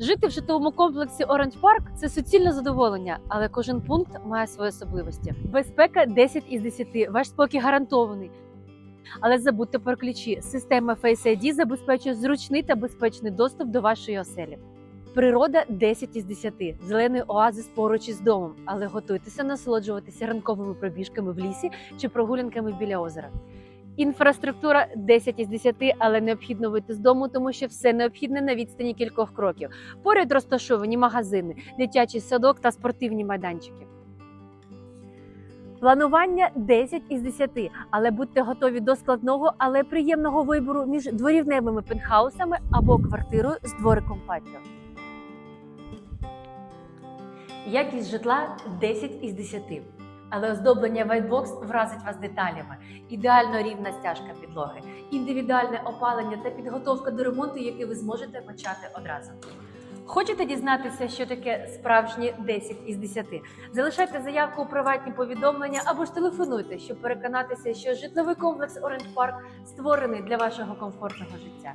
Жити в житловому комплексі Оранж Парк це суцільне задоволення, але кожен пункт має свої особливості. Безпека 10 із 10, ваш спокій гарантований. Але забудьте про ключі. Система Face ID забезпечує зручний та безпечний доступ до вашої оселі. Природа 10 із 10. Зелений оазис поруч із домом, але готуйтеся насолоджуватися ранковими пробіжками в лісі чи прогулянками біля озера. Інфраструктура 10 із 10, але необхідно вийти з дому, тому що все необхідне на відстані кількох кроків. Поряд розташовані магазини, дитячий садок та спортивні майданчики. Планування 10 із 10, але будьте готові до складного, але приємного вибору між дворівневими пентхаусами або квартирою з двориком патіо. Якість житла 10 із 10. Але оздоблення Whitebox вразить вас деталями. Ідеально рівна стяжка підлоги, індивідуальне опалення та підготовка до ремонту, який ви зможете почати одразу. Хочете дізнатися, що таке справжні 10 із 10? Залишайте заявку у приватні повідомлення або ж телефонуйте, щоб переконатися, що житловий комплекс Orange Park створений для вашого комфортного життя.